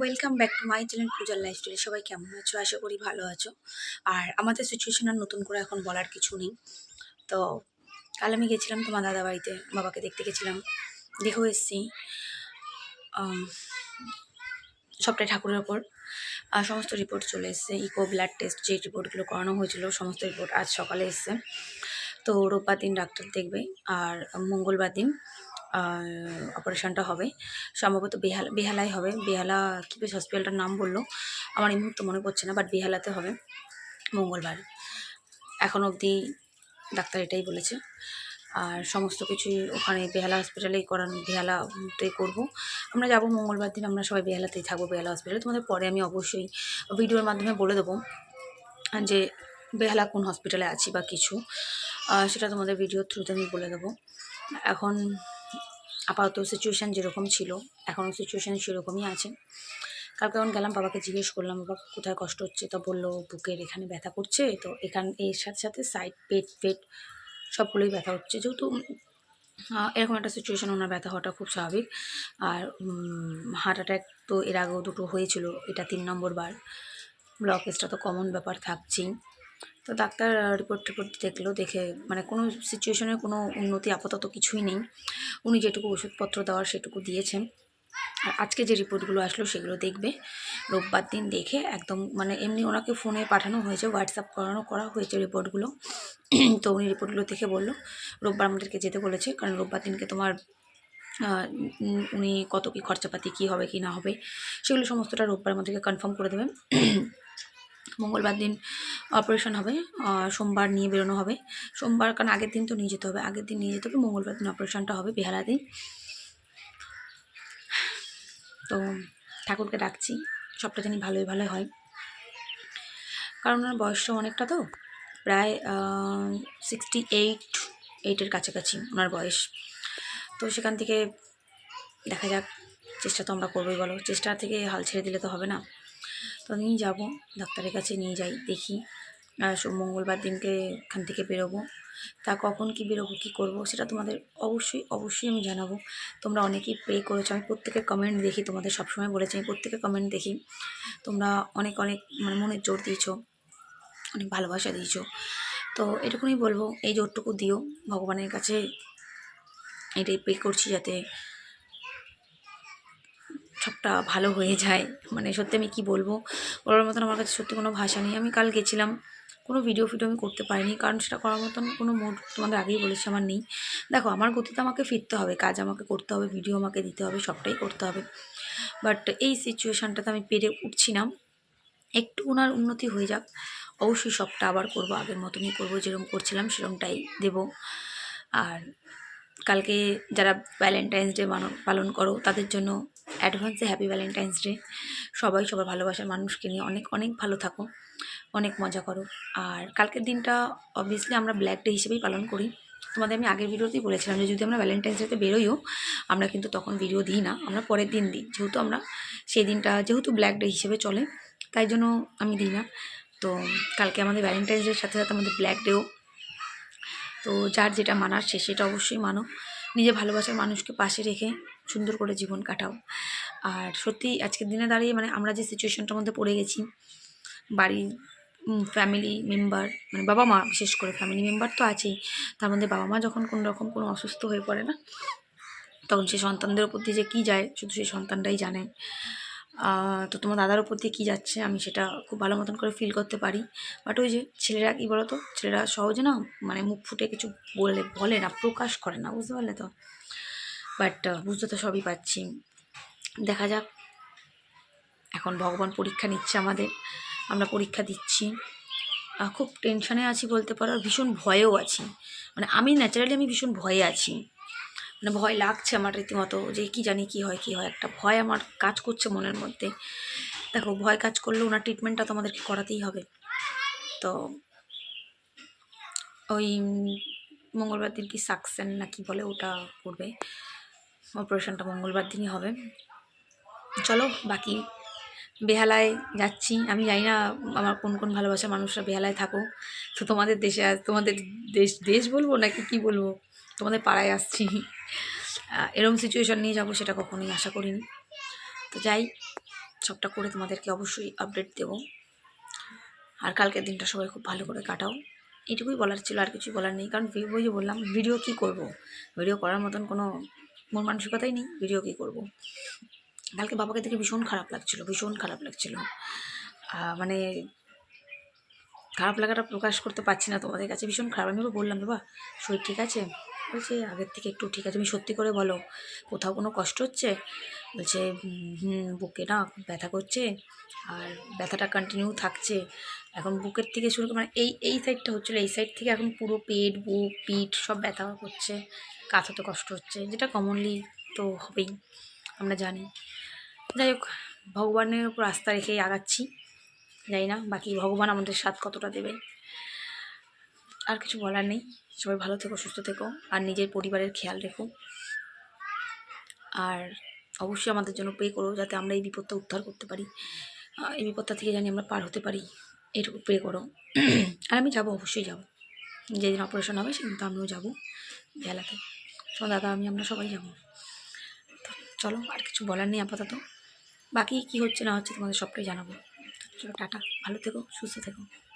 Welcome back to my channel পূজার lifestyle সবাই কেমন আছো? আশা করি ভালো আছো। আর আমাদের সিচুয়েশন আর নতুন করে এখন বলার কিছু নেই। তো কাল আমি গেছিলাম তোমার দাদা বাড়িতে, বাবাকে দেখতে গেছিলাম। দেখেও এসেছি। সবটাই ঠাকুরের ওপর। সমস্ত রিপোর্ট চলে এসেছে। ইকো ব্লাড টেস্ট যে রিপোর্টগুলো করানো হয়েছিল, সমস্ত রিপোর্ট আজ সকালে এসছে। তো রোববার দিন ডাক্তার দেখবে। আর মঙ্গলবার দিন অপারেশনটা হবে। সম্ভবত বেহালা বেহালায় হবে। বেহালা, কী বেশ হসপিটালটার নাম বলল। আমার এই মুহূর্তে মনে পড়ছে না বাট বেহালাতে হবে। মঙ্গলবার। এখন অবধি ডাক্তার এটাই বলেছে। আর সমস্ত কিছুই ওখানে বেহালা হসপিটালেই করানো, বেহালাতে করব। আমরা যাব মঙ্গলবার দিন, আমরা সবাই বেহালাতেই থাকব, বেহালা হসপিটালে তোমাদের পরে আমি অবশ্যই ভিডিওর মাধ্যমে বলে দেবো যে বেহালা কোন হসপিটালে আছি বা কিছু। সেটা তোমাদের ভিডিওর থ্রুতে আমি বলে দেবো। এখন আপাতত সিচুয়েশান যেরকম ছিল, এখনও সিচুয়েশান সেরকমই আছে। কালকে যখন গেলাম, বাবাকে জিজ্ঞেস করলাম, বাবা, কোথায় কষ্ট হচ্ছে? তো বলল, বুকের এখানে ব্যথা করছে। তো এখান, এর সাথে সাথে সাইড পেট পেট সবগুলোই ব্যথা হচ্ছে। যেহেতু এরকম একটা সিচুয়েশান ওনার ব্যথা হওয়াটা খুব স্বাভাবিক। আর হার্ট অ্যাটাক তো এর আগেও দুটো হয়েছিল, এটা তিন নম্বর বার ব্লকেজটা তো কমন ব্যাপার থাকছেই। তো ডাক্তার রিপোর্ট টিপোর্ট দেখল, দেখে মানে কোনো সিচুয়েশনের কোনো উন্নতি আপাতত কিছুই নেই। উনি যেটুকু ওষুধপত্র দেওয়ার সেটুকু দিয়েছেন। আর আজকে যে রিপোর্টগুলো আসলো, সেগুলো দেখবে। রোববার দিন দেখে একদম মানে এমনি ওনাকে ফোনে পাঠানো হয়েছে হোয়াটসঅ্যাপ করানো, করা হয়েছে রিপোর্টগুলো তো উনি রিপোর্টগুলো দেখে বলল, রোববার আমাদেরকে যেতে বলেছে, কারণ রোববার দিনকে তোমার উনি কত কী খরচাপাতি, কী হবে, কি না হবে, সেগুলো সমস্তটা রোববার আমাদেরকে কনফার্ম করে দেবেন। মঙ্গলবার দিন অপারেশন হবে সোমবার নিয়ে বেরোনো হবে। সোমবার কারণ আগের দিন তো নিয়ে যেতে হবে, আগের দিন নিয়ে যেতে হবে, মঙ্গলবার দিন অপারেশনটা হবে, বেহালা দিন। তো ঠাকুরকে ডাকছি, সবটা জানি ভালোই ভালোই হয়। কারণ ওনার বয়সটা অনেকটা তো, প্রায় সিক্সটি এইট এইটের কাছাকাছি ওনার বয়স। তো সেখান থেকে দেখা যাক, চেষ্টা তো আমরা করবোই বলো, চেষ্টা থেকে হাল ছেড়ে দিলে তো হবে না। তো নিয়ে যাব, ডাক্তারের কাছে নিয়ে যাই, দেখি। মঙ্গলবার দিনকে এখান থেকে বেরোবো। তা কখন কি বেরোবো, কী করব, সেটা তোমাদের অবশ্যই অবশ্যই আমি জানাব। তোমরা অনেকেই প্রে করেছ, আমি প্রত্যেকের কমেন্ট দেখি, তোমাদের সবসময় বলেছি, আমি প্রত্যেকের কমেন্ট দেখি। তোমরা অনেক অনেক মানে মনের জোর দিয়েছ, অনেক ভালোবাসা দিয়েছ। তো এটুকুনি বলব, এই জোরটুকু দিও, ভগবানের কাছে এটাই প্রে করছি যাতে সবটা ভালো হয়ে যায়। মানে সত্যি আমি কি বলব? বলার মতন আমার কাছে সত্যি কোনো ভাষা নেই। আমি কাল গেছিলাম, কোনো ভিডিও ফিডিও আমি করতে পারিনি, কারণ সেটা করার মতন কোনো মুড তোমাদের আগেই বলেছি আমার নেই। দেখো, আমার গতিতে আমাকে ফিরতে হবে, কাজ আমাকে করতে হবে ভিডিও আমাকে দিতে হবে, সবটাই করতে হবে। বাট এই সিচুয়েশানটাতে আমি পেরে উঠছি না। একটু ওনার উন্নতি হয়ে যাক। অবশ্যই সবটা আবার করব, আগের মতনই করব যেরকম করছিলাম সেরকমটাই দেব। আর কালকে যারা ভ্যালেন্টাইন্স ডে পালন করো, তাদের জন্য অ্যাডভান্সে হ্যাপি ভ্যালেন্টাইন্স ডে সবাই সবার ভালোবাসার মানুষকে নিয়ে অনেক অনেক ভালো থাকো, অনেক মজা করো। আর কালকের দিনটা অবভিয়াসলি আমরা ব্ল্যাক ডে হিসেবেই পালন করি। তোমাদের আমি আগের ভিডিওতেই বলেছিলাম যে যদি আমরা ভ্যালেন্টাইন্স ডেতে বেরোইও, আমরা কিন্তু তখন ভিডিও দিই না, আমরা পরের দিন দিই। যেহেতু আমরা সেই দিনটা যেহেতু ব্ল্যাক ডে হিসেবে চলে, তাই জন্য আমি দিই না। তো কালকে আমাদের ভ্যালেন্টাইন্স ডের সাথে সাথে আমাদের ব্ল্যাক ডেও তো যার যেটা মানার সে সেটা অবশ্যই মানো। নিজে ভালোবাসার মানুষকে পাশে রেখে সুন্দর করে জীবন কাটাও। আর সত্যি আজকের দিনে দাঁড়িয়ে মানে আমরা যে সিচুয়েশনটার মধ্যে পড়ে গেছি, বাড়ির ফ্যামিলি মেম্বার মানে বাবা মা বিশেষ করে ফ্যামিলি মেম্বার তো আছেই, তার মধ্যে বাবা মা যখন কোনো রকম কোনো অসুস্থ হয়ে পড়ে না, তখন সেই সন্তানদের ওপর দিয়ে যে কী যায়, শুধু সেই সন্তানটাই জানে। তো তোমার দাদার ওপর দিয়ে কী যাচ্ছে, আমি সেটা খুব ভালো মতন করে ফিল করতে পারি। বাট ওই যে ছেলেরা কী বলো তো ছেলেরা সহজে না মানে মুখ ফুটে কিছু বলে বলে না, প্রকাশ করে না, বুঝতে পারলে তো? বাট বুঝতে তো সবই পাচ্ছি দেখা যাক। এখন ভগবান পরীক্ষা নিচ্ছে আমাদের। আমরা পরীক্ষা দিচ্ছি। খুব টেনশনে আছি বলতে পারো ভীষণ ভয়েও আছি। মানে আমি ন্যাচারালি আমি ভীষণ ভয়ে আছি। মানে ভয় লাগছে আমার রীতিমতো যে কি জানি কি হয় কি হয়। একটা ভয় আমার কাজ করছে মনের মধ্যে। দেখো, ভয় কাজ করলে ওনার ট্রিটমেন্টটা তো আমাদেরকে করাতেই হবে। তো, ওই মঙ্গলবার দিন কি সাকসেন না কি বলে ওটা করবে? অপারেশনটা মঙ্গলবার দিনই হবে। চলো, বাকি বেহালায় যাচ্ছি। আমি জানি না আমার কোন কোন ভালোবাসার মানুষরা বেহালায় থাকো। তো তোমাদের দেশে তোমাদের দেশ দেশ বলব নাকি কি বলব? তোমাদের পাড়ায় আসছি। এরম সিচুয়েশন নিয়ে যাব সেটা কখনোই আশা করিনি। তো যাই, সবটা করে তোমাদেরকে অবশ্যই আপডেট দেবো। আর কালকের দিনটা সবাই খুব ভালো করে কাটাও। এটুকুই বলার ছিল, আর কিছুই বলার নেই। কারণ ভি- ওই বললাম ভিডিও কি করব? ভিডিও করার মতন কোনো মন মানসিকতাই নেই, ভিডিও কী করব? কালকে বাবাকে দেখে ভীষণ খারাপ লাগছিল, ভীষণ খারাপ লাগছিল। মানে খারাপ লাগাটা প্রকাশ করতে পারছি না তোমাদের কাছে, ভীষণ খারাপ। আমি বললাম, বাবা, শরীর ঠিক আছে? বলছে আগের থেকে একটু ঠিক আছে তুমি সত্যি করে বলো কোথাও কোনো কষ্ট হচ্ছে? বলছে "হুম, হুম বুকে না ব্যথা করছে আর ব্যথাটা কন্টিনিউ থাকছে। এখন বুকের থেকে শুরু মানে এই এই সাইডটা হচ্ছিল এই সাইড থেকে এখন পুরো পেট বুক পিঠ সব ব্যথা করছে কাঁথাতে কষ্ট হচ্ছে যেটা কমনলি তো হবেই আমরা জানি। যাই হোক ভগবানের উপর আস্থা রেখেই আগাচ্ছি জানি না বাকি ভগবান আমাদের সাথ কতটা দেবে। আর কিছু বলার নেই। সবাই ভালো থেকো, সুস্থ থেকো আর নিজের পরিবারের খেয়াল রেখো। আর অবশ্যই আমাদের জন্য পে করো যাতে আমরা এই বিপদটা উদ্ধার করতে পারি। এই বিপদটা থেকে জানি আমরা পার হতে পারি। এটুকু পে করো। আর আমি যাব, অবশ্যই যাব। যেদিন অপারেশন হবে সেদিন তো আমিও যাব বেলাতে। তোমার দাদা, আমি, আমরা সবাই যাব। তো চলো, আর কিছু বলার নেই আপাতত। বাকি কি হচ্ছে না হচ্ছে তোমাদের সবটাই জানাব। চলো, টাটা। ভালো থেকো, সুস্থ থেকো।